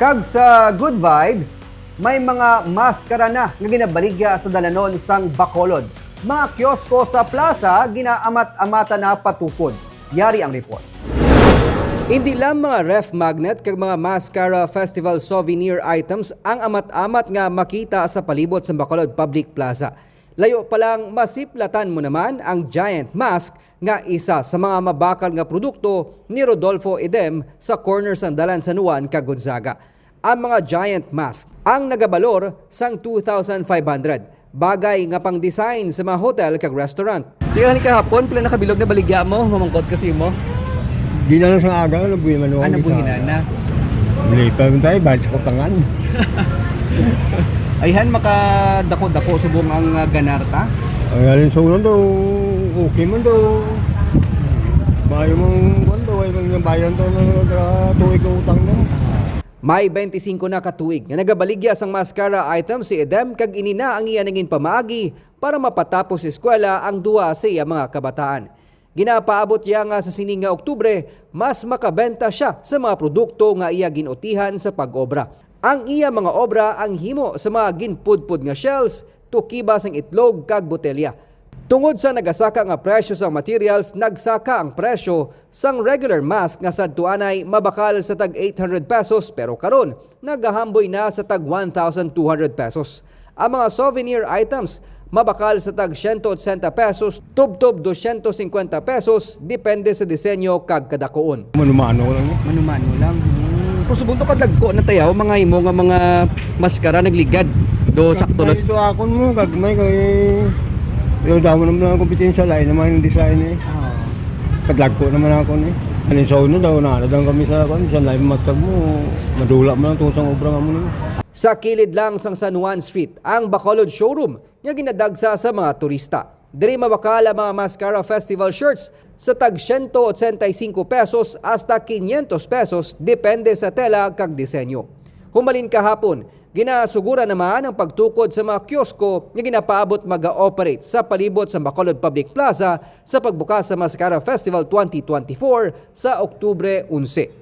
Kag sa Good Vibes, may mga maskara na nga ginabaligya sa dalanon sang Bacolod. Mga kiosko sa plaza ginaamat-amata na patukod. Yari ang report. Hindi lang mga ref magnet kag mga mascara festival souvenir items ang amat-amat nga makita sa palibot sa Bacolod Public Plaza. Layo pa lang masiplatan mo naman ang giant mask nga isa sa mga mabakal nga produkto ni Rodolfo Edem sa corner sang Dalan San Juan, kag Gonzaga. Ang mga giant mask ang nagabalor sang 2,500 bagay nga pang design sa mga hotel kag restaurant. Di ka kahapon pila nakabilog na baligya mo, mamangkot kasi mo. Di na lang sa aga, nabuhi man ako. Ano buhinan na? Lipa man tayo, bahit sa kutangan. Ayhan makadako-dako subong ang uh, ganarta. Ang alin sa ulan daw, okay man daw. Bayo mong kwan daw, ay mga bayan daw na tuwig ka utang daw. May 25 na katuig nga nagabaligya sang mascara item si Edem kag inina ang iya nangin pamaagi para mapatapos eskwela ang duwa sa iya mga kabataan. Ginapaabot niya nga sa sining nga Oktubre, mas makabenta siya sa mga produkto nga iya ginutihan sa pag-obra. Ang iya mga obra ang himo sa mga ginpudpud nga shells, tukiba sang itlog kag botelya. Tungod sa nagasaka nga presyo sa materials, nagsaka ang presyo sang regular mask nga sadtuanay mabakal sa tag 800 pesos pero karon nagahamboy na sa tag 1,200 pesos. Ang mga souvenir items mabakal sa tag 180 pesos, tub-tub 250 pesos, depende sa disenyo kag kadakoon. Manumano lang. Manumano lang. Kung subunto ka dagko na tayaw, mga imo nga mga maskara nagligad. Do sakto lang. Ito akon mo, gagmay kay... Yung damo naman ang kompetensya, lain naman yung design eh. Kadlag ko naman ako eh. Alin sa una daw, naradang kami sa kwan, sa live matag mo, madula mo lang tutang obra nga mo nimo. Sa kilid lang sang San Juan Street, ang Bacolod Showroom nga ginadagsa sa mga turista. Diri mabakal ang mga Mascara Festival shirts sa tag 185 pesos hasta 500 pesos depende sa tela kag disenyo. Humalin kahapon, ginasugura naman ang pagtukod sa mga kiosko nga ginapaabot mag-ooperate sa palibot sa Bacolod Public Plaza sa pagbukas sa Mascara Festival 2024 sa Oktubre 11.